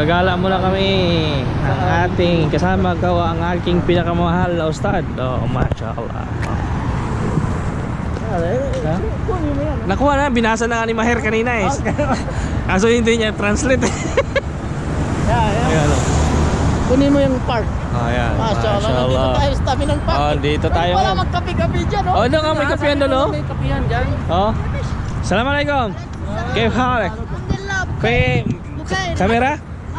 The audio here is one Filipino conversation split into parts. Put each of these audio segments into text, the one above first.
gagala muna kami ang ating kasama gawa ang aking pinakamahal na ustad oh mashallah ah, eh, eh, ah. nakuha na binasa na nga ni Maher kanina eh kaso hindi niya translate eh. ah, yeah, oh. kunin mo yung park Oh, ayan. Mashallah. Mashallah. Tayo sa tabi ng park. Dito tayo. Wala magkape-kape dyan, oh. Oh, doon nga may kapehan doon, oh. May kapehan dyan. Oh. Assalamualaikum. Kefal. Kefal. Kamera?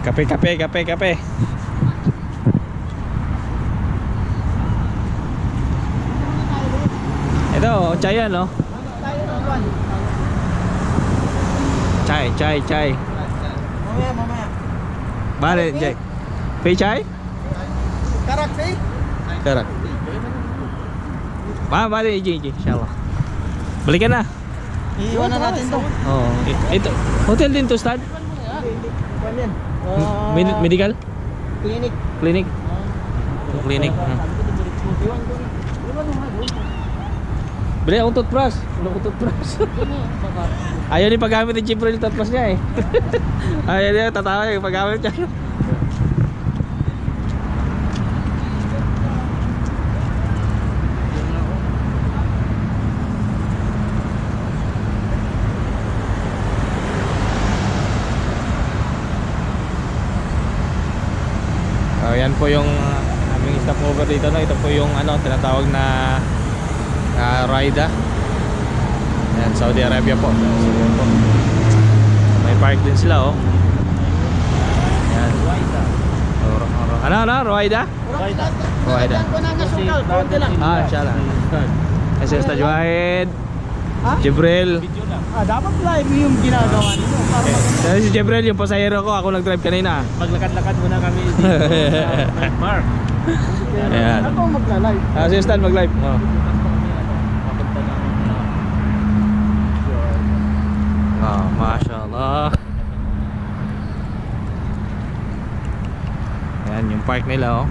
Kape, kape, kape, kape. Ito, chai yan, no? Chai, chai, chai. Mamaya, mamaya. Bale, chai. Pay chai? Karak, eh? Karak. Ma, bale, iji, iji, inshallah. Balikan na. Iiwan na natin to. Oh, ito. Hotel din to, Stad? Iwan yan. Med- medical? Clinic. Clinic? Clinic. Mo nga doon. Bili akong toothbrush. Wala akong toothbrush. Ayaw ni paggamit ni Jibril yung toothbrush niya eh. Ayaw niya, tatawa yung paggamit niya. Oh, yan po yung uh, aming stopover dito no. Ito po yung ano tinatawag na uh, Raida. Yan, Saudi Arabia po. Po. May park din sila oh. Yan. Oro, oro. Ano, ano? Ruwaida? Ruwaida. Ruwaida. Ah, inshallah. Kasi Ustad Wahid, Ha? Jibril. Ah, dapat live yung ginagawa ninyo. Para Eh, Kasi si Jibril, yung pasahero ko, ako nag-drive kanina. Maglakad-lakad muna kami dito sa Mark. Ayan. Ako magla-live. Ah, si Ustad mag-live. Oh. Ah, mashallah. Ayan, yung park nila oh.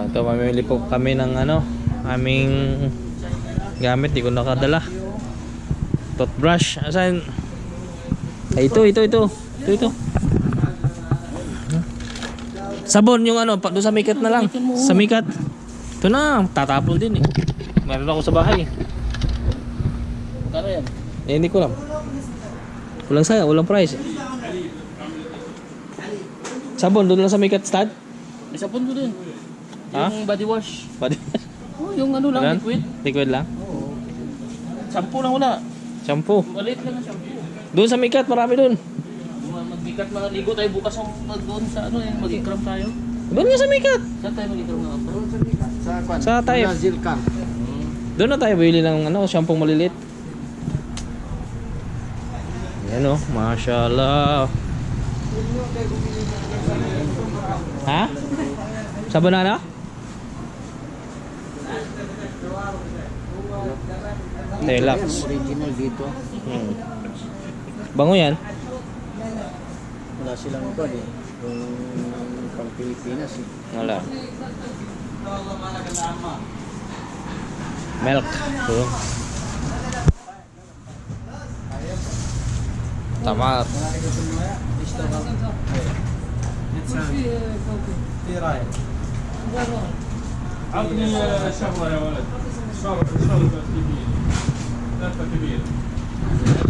Ah, ito mamimili po kami ng ano, aming gamit, di ko nakadala. Toothbrush, asan? Ay, ito, ito, ito. Ito, ito. Sabon yung ano, doon sa mikat na lang. Sa mikat. Ito na, tatapon din eh. Meron ako sa bahay. Kano yan? Eh, hindi ko alam. Walang saya, walang price. Sabon, doon lang sa mikat stud. May sabon din. Ha? Yung body wash. Pwede. Oh, yung ano lang, Ganun? liquid. Liquid lang. Shampoo lang wala. Shampoo. Maliit lang ang shampoo. Doon sa mikat, marami doon. Mga Magbigat mga ligo tayo bukas ang mag doon sa ano eh, mag-ikram tayo. Doon nga sa mikat. Saan tayo mag-ikram nga ako? Sa kwan. Sa tayo. Zilka. Doon na tayo bili ng ano, shampoo malilit. Yan oh, mashallah. Ha? Sa banana? Relax. Original dito. Hmm. Bango yan. Wala silang ito eh. Yung pang Pilipinas eh. Wala. Milk. So. Tamar. عطني شغلة يا ولد. شهوة شهوة كبيرة. ثلاثة كبيرة.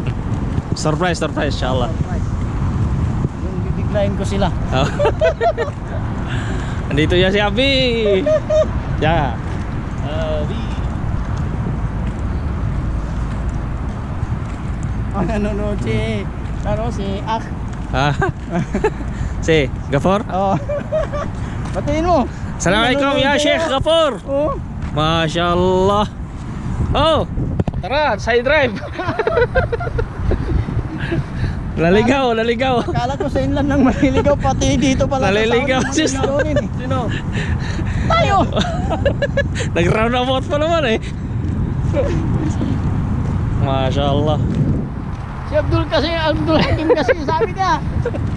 Darating. Surprise, surprise, inshallah. Surprise. Yung bibiglayin ko sila. Oh. Andito ya si Abi. Ya. Abi. Ang nanonood si, ano, si Ak. Ah. si Gafur. Oh. Batiin mo. Assalamualaikum ya Sheikh Gafur. Oh. Masya Allah. Oh, tara, side drive. naligaw, naligaw. Akala ko sa inland nang maliligaw pati dito pala. Naliligaw si eh. Sino? Tayo. Nag-roundabout pa naman eh. Masya Allah. Si Abdul kasi, Abdul Hakim kasi sabi niya,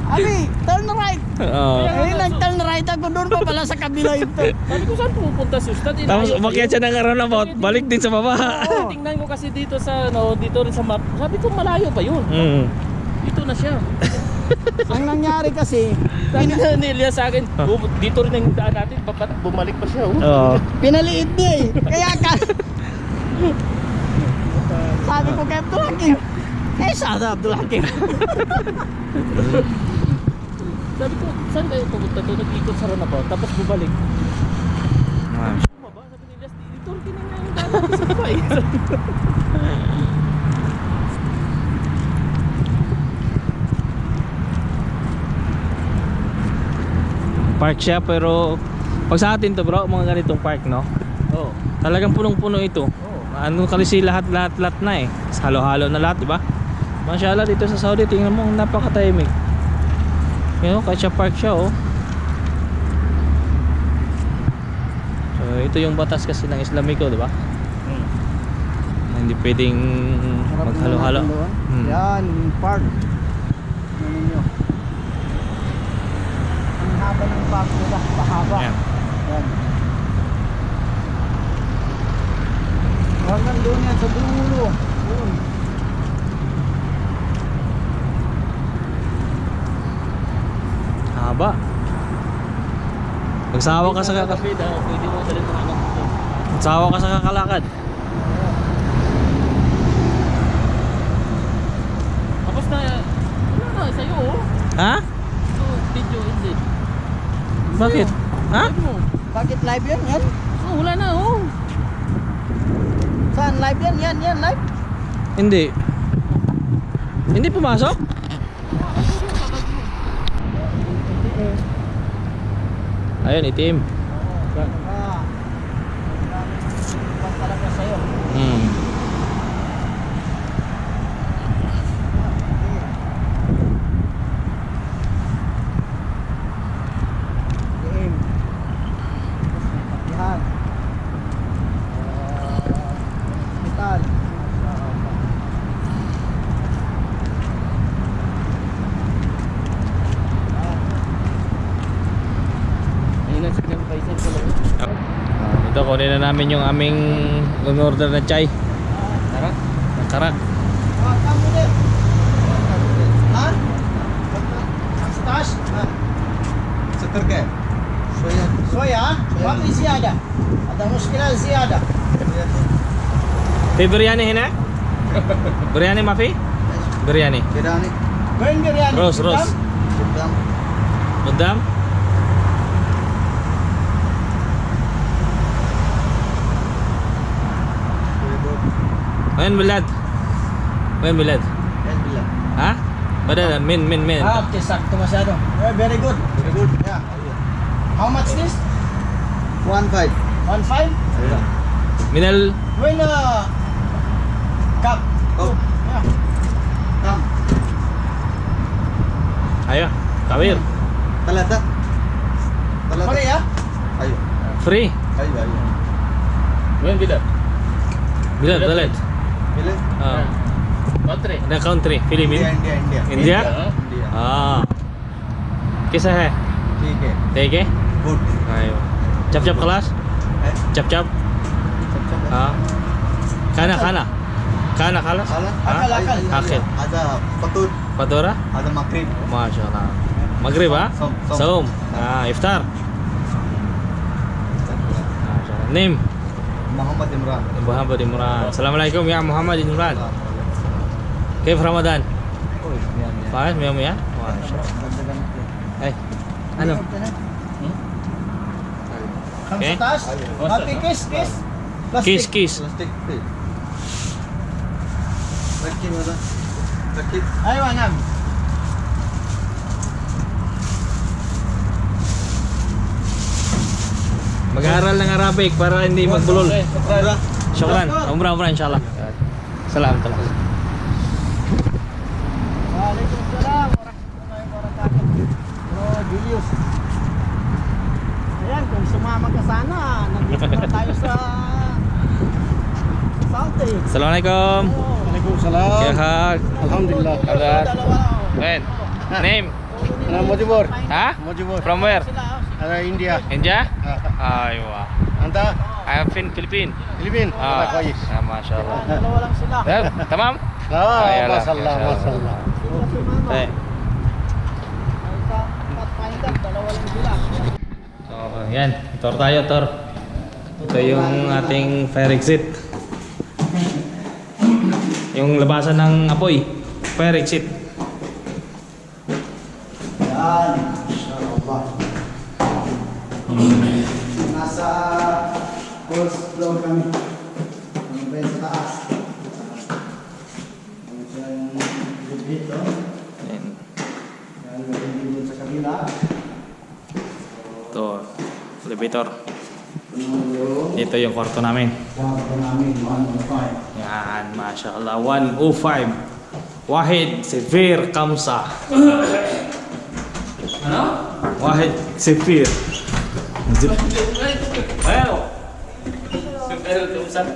Abi, turn right. Oh. Eh, nag-turn right ako doon pa pala sa kabila ito. Sabi ko saan pupunta si Ustad? Tapos umakyat siya ng roundabout, balik din sa baba. Oo. Tingnan ko kasi dito sa ano, dito rin sa map. Sabi ko malayo pa yun. Mm. Dito na siya. Ang nangyari kasi, Sabi na sa akin, "Bu- dito rin ang daan natin, babat bumalik pa siya. Oh. Oo. pinaliit niya eh. Kaya ka... sabi ko kay Abdul Hakim, eh sana Abdul Hakim. Sabi ko, saan kayo pupunta to? Nag-ikot sa runabout, tapos bumalik. Masya- Bumaba, sabi nila, dito rin na yung natin sa baba eh." Park siya pero pag sa atin to bro, mga ganitong park no. Oo. Talagang punong-puno ito. Oo. Ano kasi lahat lahat lahat na eh. Halo-halo na lahat, di ba? Mashallah dito sa Saudi, tingnan mo, napaka-timing. You know, kahit siya park siya oh. So, ito yung batas kasi ng Islamiko, di ba? Hmm. Hindi pwedeng maghalo-halo. Hmm. Yan, yung park. Ano? Ang haba ng park nila, pahaba. Yan. Yan. Hanggang doon yan sa dulo. Doon. Haba. Magsawa ka sa kaka Kapit, ah, pwede mo anak ko. magsawa ka sa kakalakad. Tapos na, wala na, sa'yo oh. Ha? So, video hindi. Bakit? Ha? Bakit live yan? Yan? oh, wala na oh. Saan live yan? Yan, yan, live? Hindi. Hindi pumasok? Ayun, itim. Ah. Pag talaga sa'yo. Hmm. kunin na namin yung aming in-order na chai. Karak? Karak. Biryani ini? Biryani mafi? Biryani. Biryani. Biryani. Rose, rose. Bedam. Bedam. When belat? When belat? When belat? Hah? Bener? Min, min, min. Ah, kesakti masih ada dong. Very good. Very good. Ya. How much this? One five. One five? Ya. Mineral. When uh, kap. Oh, ya. Kap. Ayo. Tabel. Belat tak? Belat tak? Free ya? Ayo. Free? Ayo, ayo. When belat? Belat, belat. मिले اه Country. ده كونتري इंडिया فيلمين India India India Ah. India اه कैसा है ठीक है ठीक है गुड ايوه चप चप خلاص है चप चप اه खाना खाना खाना خلاص خلاص ها؟ Akal, akal. Akil. هذا فطور فطورة هذا مغرب ما شاء الله مغرب ها صوم صوم صوم اه افطار ما شاء الله نيم محمد عمران محمد عمران السلام عليكم يا محمد عمران Kayf Ramadan. Uy, yan, yan. Paano? Miyaw mo yan? Dagdagan ito. Ay, ano? Kam Okay. sa taas. Happy kiss, Mag-aaral ng Arabic para hindi magbulol. Sobra. Syukran. Umrah, umrah inshallah. Salam, salam. Waalaikumsalam warahmatullahi wabarakatuh. Bro Julius. Ayan, kung sumama ka sana, nandito na tayo sa Saudi. Assalamualaikum. Waalaikumsalam. Kaya. Alhamdulillah. Alhamdulillah. Dalawa. Ben. Name? Ana Mojibor. Ha? Mojibor. From where? India. India? Aywa. Anta I'm in Philippines. Philippine. Ah, ah, mashallah. Dalawa lang sila. Eh, tamam? Ah, Ayan lang, masallah, masallah. Eh. Pathfinder, dalawa lang sila. So, yan. Tour tayo, tour. Ito yung ating fire exit. Yung labasan ng apoy. Fire exit. Yan, inshallah. Nasa first floor kami. Ang ben sa taas. Ang siyang dito. Yan. Din dun sa kabila. Ito. Elevator. Yung Ito yung kwarto namin. kwarto namin, 105. Yan, mashallah. 105. Wahid Sefir Kamsa. ano? Wahid Sefir. Zip. Ayaw. Pero, kung saan?